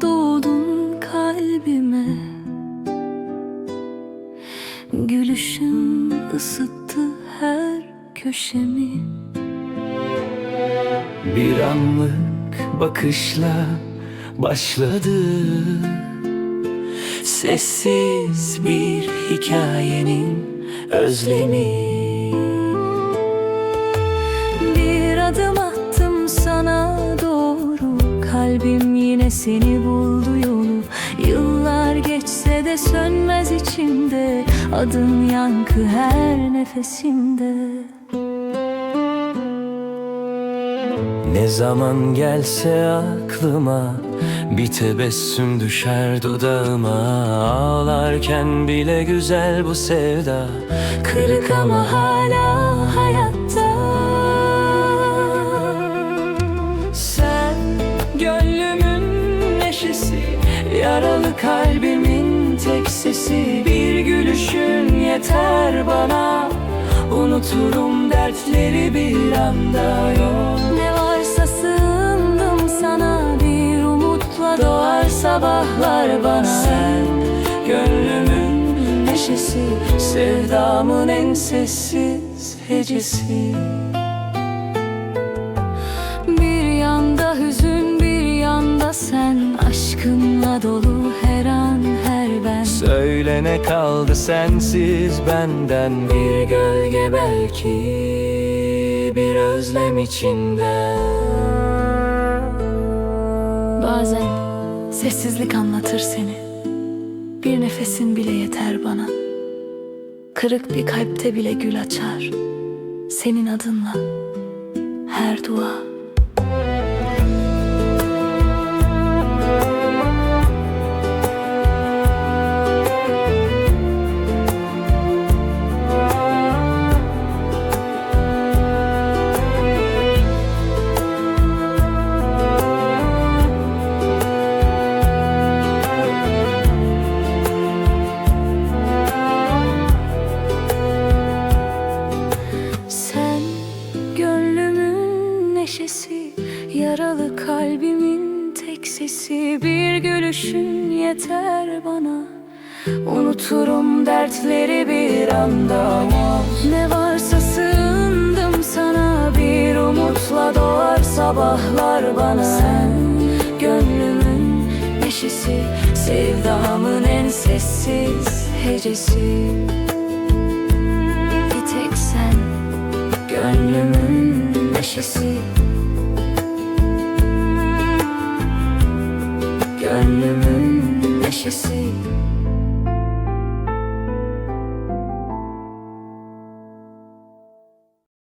doğdun kalbime. Gülüşün ısıttı her köşemi. Bir anlık bakışla başladı. Sessiz bir hikayenin özlemi Kalbim yine seni buldu yolu. Yıllar geçse de sönmez içimde. Adın yankı her nefesimde. Ne zaman gelse aklıma Bir tebessüm düşer dudağıma. Ağlarken bile güzel bu sevda. Kırık ama hala hayatta Yaralı kalbimin tek sesi Bir gülüşün yeter bana. Unuturum dertleri bir anda yok. Ne varsa sığındım sana Bir umutla doğar sabahlar bana. Sen gönlümün neşesi Sevdamın en sessiz hecesi dolu her an her ben. Söyle ne kaldı sensiz benden Bir gölge belki bir özlem içinde. Bazen sessizlik anlatır seni. Bir nefesin bile yeter bana. Kırık bir kalpte bile gül açar Senin adınla her dua neşesi Yaralı kalbimin tek sesi. Bir gülüşün yeter bana. Unuturum dertleri bir anda. Ne varsa sığındım sana. Bir umutla doğar sabahlar bana. Sen gönlümün neşesi Sevdamın en sessiz hecesi. Bir tek sen Gönlümün neşesi Gönlümün neşesi.